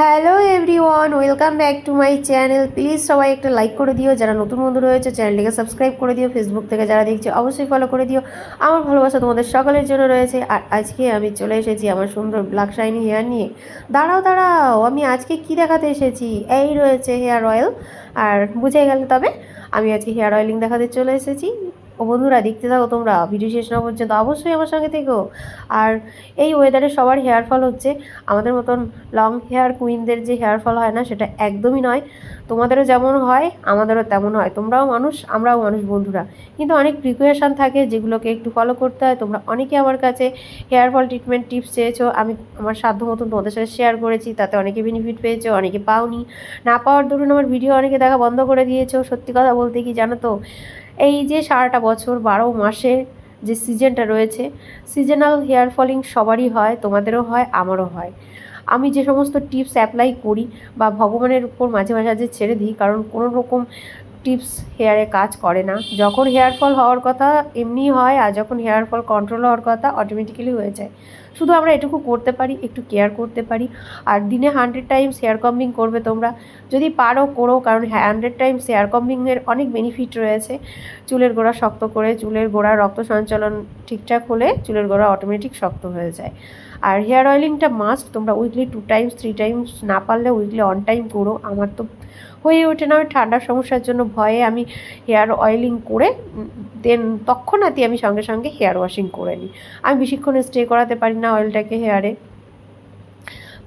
Hello everyone, welcome back to my channel. Please সবাই একটা like করে দিও। যারা নতুন বন্ধু রয়েছে, চ্যানেলটিকে সাবস্ক্রাইব করে দিও। ফেসবুক থেকে যারা দেখছে, অবশ্যই ফলো করে দিও। আমার ভালোবাসা তোমাদের সকলের জন্য রয়েছে। আর আজকে আমি চলে এসেছি আমার সুন্দর ব্ল্যাক শাইনি হেয়ার নিয়ে। দাঁড়াও দাঁড়াও, আমি আজকে কি দেখাতে এসেছি? এই রয়েছে হেয়ার অয়েল। আর বুঝে গেলে তবে, আমি আজকে হেয়ার অয়েলিং দেখাতে চলে এসেছি। ও বন্ধুরা, দেখতে থাকো তোমরা, ভিডিও শেষ না পর্যন্ত। অবশ্যই আমার সঙ্গে থেকো। আর এই ওয়েদারে সবার হেয়ার ফল হচ্ছে। আমাদের মতন লং হেয়ার কুইনদের যে হেয়ার ফল হয় না, সেটা একদমই নয়। তোমাদেরও যেমন হয়, আমাদেরও তেমন হয়। তোমরাও মানুষ, আমরাও মানুষ, বন্ধুরা। কিন্তু অনেক প্রিপারেশান থাকে যেগুলোকে একটু ফলো করতে হয়। তোমরা অনেকে আমার কাছে হেয়ার ফল ট্রিটমেন্ট টিপস চেয়েছো। আমি আমার সাধ্য মতন তোমাদের সাথে শেয়ার করেছি। তাতে অনেকে বেনিফিট পেয়েছ, অনেকে পাওনি। না পাওয়ার দরুন আমার ভিডিও অনেকে দেখা বন্ধ করে দিয়েছ। সত্যি কথা বলতে কি জানো তো? এই যে সারাটা বছর, বারো মাসে যে সিজনটা রয়েছে সিজনাল হেয়ার ফলিং সবারই হয়, তোমাদেরও হয়, আমারও হয়। আমি যে সমস্ত টিপস অ্যাপ্লাই করি বা ভগবানের উপর মাঝে মাঝে ছেড়ে দিই, কারণ কোনো রকম টিপস হেয়ারে কাজ করে না। যখন হেয়ার ফল হওয়ার কথা এমনি হয় আর যখন হেয়ার ফল কন্ট্রোল হওয়ার কথা অটোমেটিক্যালি হয়ে যায়। শুধু আমরা এটুকু করতে পারি, একটু কেয়ার করতে পারি। আর দিনে হান্ড্রেড টাইমস হেয়ার কম্বিং করবে তোমরা। যদি পারো, করো, কারণ হান্ড্রেড টাইমস হেয়ার কম্বিংয়ের অনেক বেনিফিট রয়েছে। চুলের গোড়া শক্ত করে, চুলের গোড়া রক্ত সঞ্চালন ঠিকঠাক হলে চুলের গোড়া অটোমেটিক শক্ত হয়ে যায়। আর হেয়ার অয়েলিংটা মাস্ট, তোমরা weekly two times, three times না পারলে উইকলি অন টাইম করো। আমার তো হয়ে ওঠে না ওই ঠান্ডার সমস্যার জন্য ভয়ে আমি হেয়ার অয়েলিং করে, দেন তৎক্ষণাৎই আমি সঙ্গে সঙ্গে হেয়ার ওয়াশিং করে নিই। আমি বেশিক্ষণ স্টে করাতে পারি না অয়েলটাকে হেয়ারে।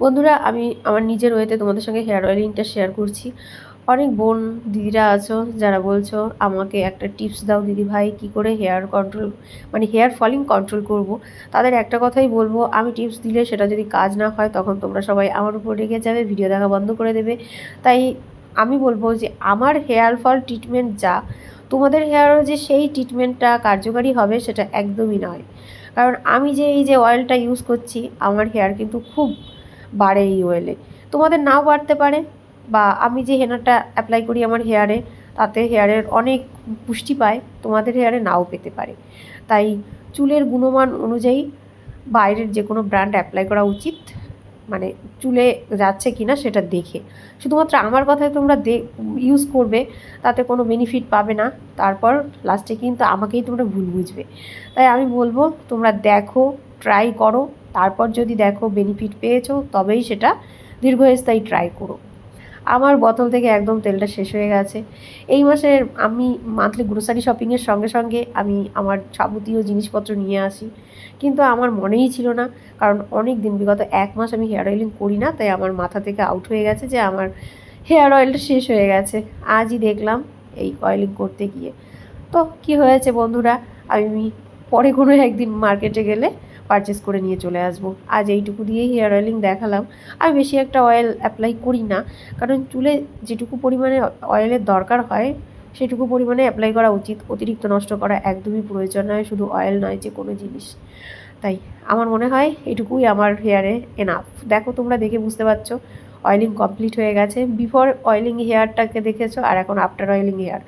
বন্ধুরা, আমি আমার নিজের ওয়েতে তোমাদের সঙ্গে হেয়ার অয়েলিংটা শেয়ার করছি। অনেক বোন দিদিরা আছো যারা বলছো, আমাকে একটা টিপস দাও দিদি ভাই, কী করে হেয়ার কন্ট্রোল মানে হেয়ার ফলিং কন্ট্রোল করব? তাদের একটা কথাই বলব, আমি টিপস দিলে সেটা যদি কাজ না হয়, তখন তোমরা সবাই আমার উপর রেগে যাবে, ভিডিও দেখা বন্ধ করে দেবে। তাই আমি বলব যে আমার হেয়ার ফল ট্রিটমেন্ট যা, তোমাদের হেয়ারও যে সেই ট্রিটমেন্টটা কার্যকারী হবে সেটা একদমই নয়। কারণ আমি যে এই যে অয়েলটা ইউজ করছি, আমার হেয়ার কিন্তু খুব বাড়ে এই অয়েলে তোমাদের নাও বাড়তে পারে। বা আমি যে হেনাটা অ্যাপ্লাই করি আমার হেয়ারে তাতে হেয়ারের অনেক পুষ্টি পায়, তোমাদের হেয়ারে নাও পেতে পারে। তাই চুলের গুণমান অনুযায়ী বাইরের যে কোনো ব্র্যান্ড অ্যাপ্লাই করা উচিত। মানে চুলে যাচ্ছে কি না সেটা দেখে। শুধুমাত্র আমার কথায় তোমরা দে ইউজ করবে, তাতে কোনো বেনিফিট পাবে না। তারপর লাস্টে কিন্তু আমাকেই তোমরা ভুল বুঝবে। তাই আমি বলব, তোমরা দেখো ট্রাই করো। তারপর যদি দেখো বেনিফিট পেয়েছ, তবেই সেটা দীর্ঘস্থায়ী ট্রাই করো। আমার বোতল থেকে একদম তেলটা শেষ হয়ে গেছে। এই মাসে আমি মান্থলি গ্রোসারি শপিংয়ের সঙ্গে সঙ্গে আমি আমার যাবতীয় জিনিসপত্র নিয়ে আসি। কিন্তু আমার মনেই ছিল না, কারণ অনেক দিন বিগত এক মাস আমি হেয়ার অয়েলিং করি না, তাই আমার মাথা থেকে আউট হয়ে গেছে যে আমার হেয়ার অয়েলটা শেষ হয়ে গেছে। আজই দেখলাম এই অয়েলিং করতে গিয়ে। তো কি হয়েছে বন্ধুরা, আমি পরে কোনো একদিন মার্কেটে গেলে পারচেস করে নিয়ে চলে আসব। আজ এইটুকু দিয়েই হেয়ার অয়েলিং দেখালাম। আমি বেশি একটা অয়েল অ্যাপ্লাই করি না, কারণ চুলে যেটুকু পরিমাণে অয়েলের দরকার হয়, সেটুকু পরিমাণে অ্যাপ্লাই করা উচিত। অতিরিক্ত নষ্ট করা একদমই প্রয়োজন নয়, শুধু অয়েল নয় যে কোনো জিনিস। তাই আমার মনে হয় এটুকুই আমার হেয়ারে এনাফ দেখো তোমরা দেখে বুঝতে পারছ অয়েলিং কমপ্লিট হয়ে গেছে। বিফোর অয়েলিং হেয়ারটাকে দেখেছ, আর এখন আফটার অয়েলিং হেয়ার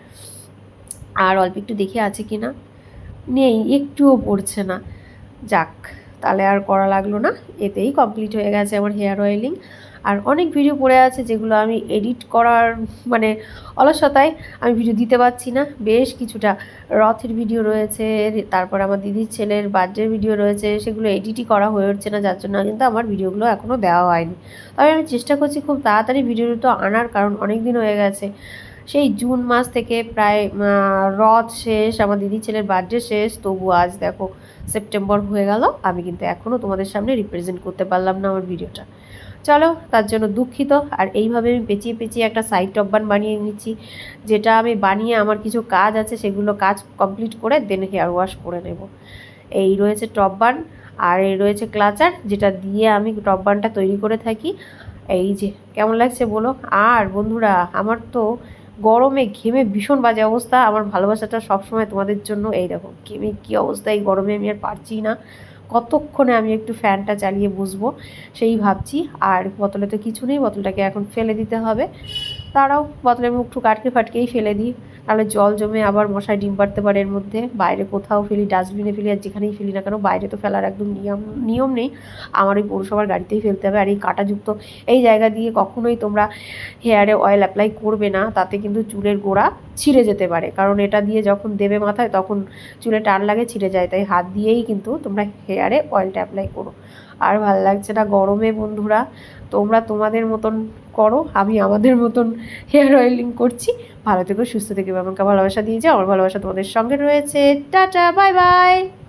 আর অল্প একটু দেখে আছে কি না নেই, একটুও পড়ছে না। যাক, তাহলে আর করা লাগল না। এতেই কমপ্লিট হয়ে গেছে আমার হেয়ার অয়েলিং আর অনেক ভিডিও পড়ে আছে যেগুলো আমি এডিট করার মানে অলসতায় আমি ভিডিও দিতে পারছি না। বেশ কিছুটা রথের ভিডিও রয়েছে, তারপর আমার দিদির ছেলের বার্থডের ভিডিও রয়েছে, সেগুলো এডিটই করা হয়ে উঠছে না, যার জন্য কিন্তু আমার ভিডিওগুলো এখনও দেওয়া হয়নি। তবে আমি চেষ্টা করছি খুব তাড়াতাড়ি ভিডিওটা আনার, কারণ অনেক দিন হয়ে গেছে। সেই জুন মাস থেকে প্রায় রথ শেষ, আমার দিদির ছেলের বার্থডে শেষ, তবু আজ দেখো সেপ্টেম্বর হয়ে গেল, আমি কিন্তু এখনও তোমাদের সামনে রিপ্রেজেন্ট করতে পারলাম না আমার ভিডিওটা চলো, তার জন্য দুঃখিত, আর এইভাবে আমি পেঁচিয়ে পেঁচিয়ে একটা সাইড টপবান বানিয়ে নিচ্ছি, যেটা আমি বানিয়ে আমার কিছু কাজ আছে, সেগুলো কাজ কমপ্লিট করে দেন হেয়ার ওয়াশ করে নেব। এই রয়েছে টপবান আর এই রয়েছে ক্লাচার যেটা দিয়ে আমি টপবানটা তৈরি করে থাকি। এই যে, কেমন লাগছে বলো? আর বন্ধুরা, আমার তো গরমে ঘেমে ভীষণ বাজে অবস্থা। আমার ভালোবাসাটা সবসময় তোমাদের জন্য এই দেখো, ঘেমে কী অবস্থা, এই গরমে আমি আর পারছি না। কতক্ষণে আমি একটু ফ্যানটা চালিয়ে বসবো, সেই ভাবছি। আর বোতলে তো কিছু নেই, বোতলটাকে এখন ফেলে দিতে হবে। তারাও বোতলের মুখ টুক আটকে ফাটকেই ফেলে দিই। তাহলে জল জমে আবার মশায় ডিম পাড়তে পারে এর মধ্যে। বাইরে কোথাও ফেলি, ডাস্টবিনে ফেলি আর যেখানেই ফেলি না কেন, বাইরে তো ফেলার একদম নিয়ম নিয়ম নেই। আমার ওই পৌরসভার গাড়িতেই ফেলতে হবে আর এই কাঁটাযুক্ত এই জায়গা দিয়ে কখনোই তোমরা হেয়ারে অয়েল অ্যাপ্লাই করবে না, তাতে কিন্তু চুলের গোড়া ছিঁড়ে যেতে পারে। কারণ এটা দিয়ে যখন দেবে মাথায়, তখন চুলে টান লাগে, ছিঁড়ে যায়। তাই হাত দিয়েই কিন্তু তোমরা হেয়ারে অয়েলটা অ্যাপ্লাই করো। আর ভালো লাগছে না গরমে, বন্ধুরা। তোমরা তোমাদের মতন করো, আমি আমাদের মতন হেয়ার অয়েলিং করছি। ভালো থেকো, সুস্থ থেকে আমাকে ভালোবাসা দিয়ে যাও। আমার ভালোবাসা তোমাদের সঙ্গে রয়েছে। Tata bye bye